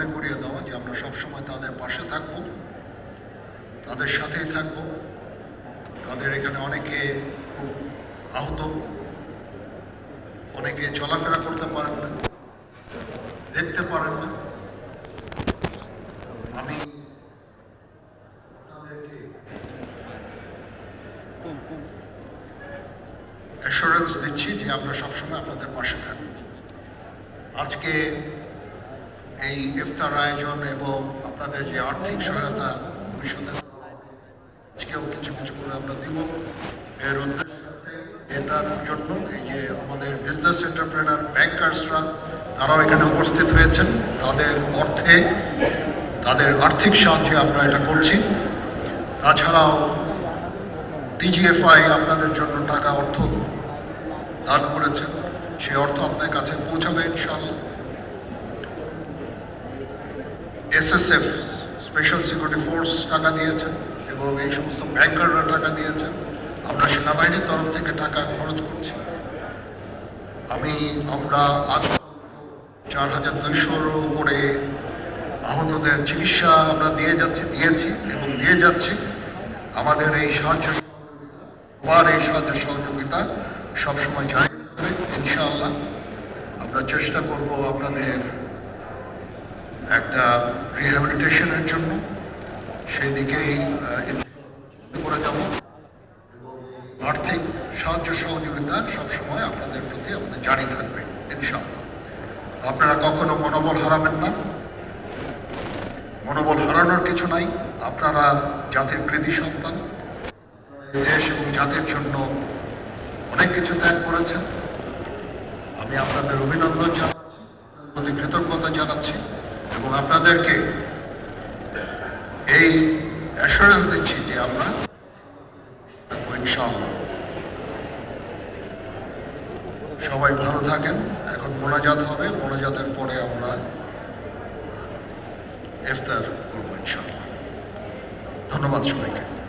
মনে করিয়ে দেওয়া যে আমরা সবসময় তাদের পাশে থাকব, তাদের সাথেই থাকব। তাদের এখানে অনেকে খুব আহত, অনেকে চলাফেরা করতে পারেন না, দেখতে পারেন না। আমি অ্যাসুরেন্স দিচ্ছি যে আমরা সবসময় আপনাদের পাশে থাকব। আজকে এই ইফতার আয়োজন এবং আপনাদের যে আর্থিক সহায়তা, ভবিষ্যতে আজকেও কিছু কিছু করে আমরা দিব। এর উদ্দেশ্য এটার জন্য, এই যে আমাদের বিজনেস এন্টারপ্রেনার ব্যাংকার্সরা তারাও এখানে উপস্থিত হয়েছেন। তাদের অর্থে, তাদের আর্থিক সাহায্যে আমরা এটা করছি। তাছাড়াও ডিজিএফআই আপনাদের জন্য টাকা অর্থ দান করেছেন। সেই অর্থ আপনার কাছে পৌঁছাবে ইনশাআল্লাহ। এসএসএফ স্পেশাল সিকিউরিটি ফোর্স টাকা দিয়েছেন এবং এই সমস্ত ব্যাংকাররা টাকা দিয়েছেন। আমরা সেনাবাহিনীর তরফ থেকে টাকা খরচ করছি। আমি, আমরা আজ চার হাজার দুইশোর উপরে আহতদের চিকিৎসা আমরা দিয়ে যাচ্ছি, দিয়েছি এবং দিয়ে যাচ্ছি। আমাদের এই সাহায্য সবার এই সাহায্য সহযোগিতা সবসময় জারি থাকবে, ইনশাআল্লাহ। আমরা চেষ্টা করব আপনাদের একটা রিহ্যাবিলিটেশনের জন্য সেই দিকেই করে যাব। আর্থিক সাহায্য সহযোগিতা সবসময় আপনাদের প্রতি আমাদের জারি থাকবে, ইনশাআল্লাহ। আপনারা কখনো মনোবল হারাবেন না। মনোবল হারানোর কিছু নাই। আপনারা জাতির কৃতি সন্তান। দেশ এবং জাতির জন্য অনেক কিছু ত্যাগ করেছেন। আমি আপনাদের অভিনন্দন জানাচ্ছি প্রতি কৃতজ্ঞতা জানাচ্ছি। এবং আপনাদেরকে এই অ্যাসুরেন্স দিচ্ছি যে আমরা ইনশাআল্লাহ। সবাই ভালো থাকেন। এখন মোনাজাত হবে। মোনাজাতের পরে আমরা ইফতার করব ইনশাআল্লাহ। ধন্যবাদ সবাইকে।